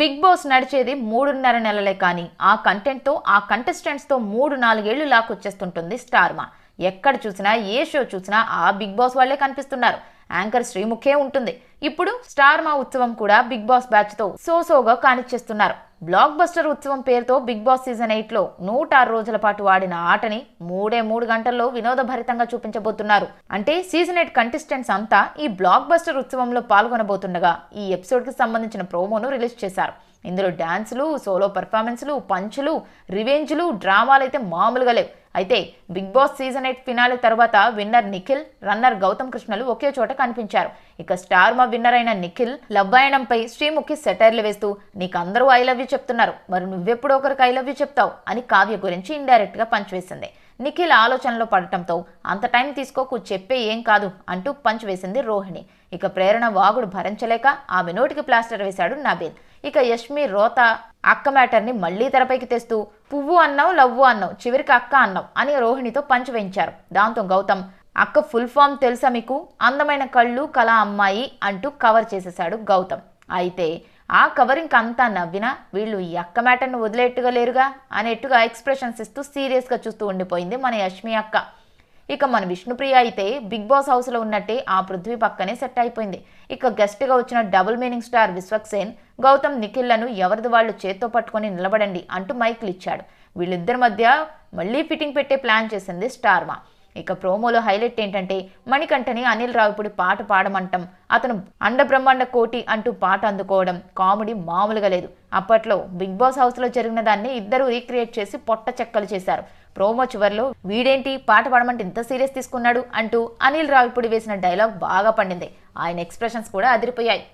Big boss నడిచేది మూడున్నర నెలలే కానీ ఆ కంటెంట్తో ఆ కంటెస్టెంట్స్తో మూడు నాలుగేళ్ళు లాక్కొచ్చేస్తుంటుంది స్టార్మా. ఎక్కడ చూసినా ఏ షో చూసినా ఆ బిగ్ బాస్ వాళ్ళే కనిపిస్తున్నారు. యాంకర్ శ్రీముఖే ఉంటుంది. ఇప్పుడు స్టార్మా ఉత్సవం కూడా బిగ్ బాస్ బ్యాచ్తో సోసోగా కానిచ్చేస్తున్నారు. బ్లాక్ బస్టర్ ఉత్సవం పేరుతో బిగ్ బాస్ సీజన్ ఎయిట్లో నూట ఆరు రోజుల పాటు ఆడిన ఆటని మూడే మూడు గంటల్లో వినోదభరితంగా చూపించబోతున్నారు. అంటే సీజన్ ఎయిట్ కంటెస్టెంట్స్ అంతా ఈ బ్లాక్ బస్టర్ ఉత్సవంలో పాల్గొనబోతుండగా ఈ ఎపిసోడ్కి సంబంధించిన ప్రోమోను రిలీజ్ చేశారు. ఇందులో డ్యాన్సులు సోలో పర్ఫార్మెన్స్లు పంచులు రివెంజ్లు డ్రామాలు అయితే మామూలుగా లేవు. అయితే big boss season eight finale తర్వాత విన్నర్ నిఖిల్ రన్నర్ గౌతమ్ కృష్ణలు ఒకే చోట కనిపించారు. ఇక స్టార్ మా విన్నర్ అయిన నిఖిల్ లబ్బాయణంపై శ్రీముఖి సెటైర్లు వేస్తూ నీకు అందరూ ఐ లవ్ యూ చెప్తున్నారు. మరి నువ్వెప్పుడు ఒకరికి ఐ లవ్ యూ చెప్తావు? అని కావ్య గురించి ఇండైరెక్ట్గా పంచివేసింది నిఖిల్ ఆలోచనలో పడటంతో అంత టైం తీసుకోకు చెప్పే ఏం కాదు అంటూ పంచ్ వేసింది రోహిణి. ఇక ప్రేరణ వాగుడు భరించలేక ఆమె నోటికి ప్లాస్టర్ వేశాడు నబీల్ ఇక యష్మి రోత అక్క మ్యాటర్ని మళ్ళీ తెరపైకి తెస్తూ పువ్వు అన్నావు లవ్వు అన్నావు చివరికి అక్క అన్నావు అని రోహిణితో పంచివేయించారు దాంతో గౌతమ్ అక్క ఫుల్ ఫామ్ తెలుసా మీకు? అందమైన కళ్ళు కళ అమ్మాయి అంటూ కవర్ చేసేశాడు గౌతమ్. అయితే ఆ కవరింగ్ అంతా నవ్వినా వీళ్ళు ఈ అక్క మ్యాటర్ను వదిలేట్టుగా లేరుగా? అనేట్టుగా ఎక్స్ప్రెషన్స్ ఇస్తూ సీరియస్గా చూస్తూ ఉండిపోయింది మన యష్మి అక్క. ఇక మన విష్ణుప్రియ అయితే బిగ్ బాస్ హౌస్లో ఉన్నట్టే ఆ పృథ్వీ పక్కనే సెట్ అయిపోయింది. ఇక గెస్ట్గా వచ్చిన double meaning star Vishwaksen Gautham నిఖిల్లను ఎవరిది వాళ్ళు చేత్తో పట్టుకొని నిలబడండి అంటూ మైకులు ఇచ్చాడు. వీళ్ళిద్దరి మధ్య మళ్ళీ ఫిట్టింగ్ పెట్టే ప్లాన్ చేసింది స్టార్మా. ఇక ప్రోమోలో హైలైట్ ఏంటంటే మణికంఠని అనిల్ రావిపూడి పాట పాడమంటం అతను అండ బ్రహ్మాండ కోటి అంటూ పాట అందుకోవడం కామెడీ మామూలుగా లేదు. అప్పట్లో బిగ్ బాస్ హౌస్లో జరిగిన దాన్ని ఇద్దరు రీక్రియేట్ చేసి పొట్ట చెక్కలు చేశారు. ప్రోమో చివరిలో వీడేంటి? పాట పాడమంటే ఇంత సీరియస్ తీసుకున్నాడు అంటూ అనిల్ రావిపూడి వేసిన డైలాగ్ బాగా పండింది. ఆయన ఎక్స్ప్రెషన్స్ కూడా అదిరిపోయాయి.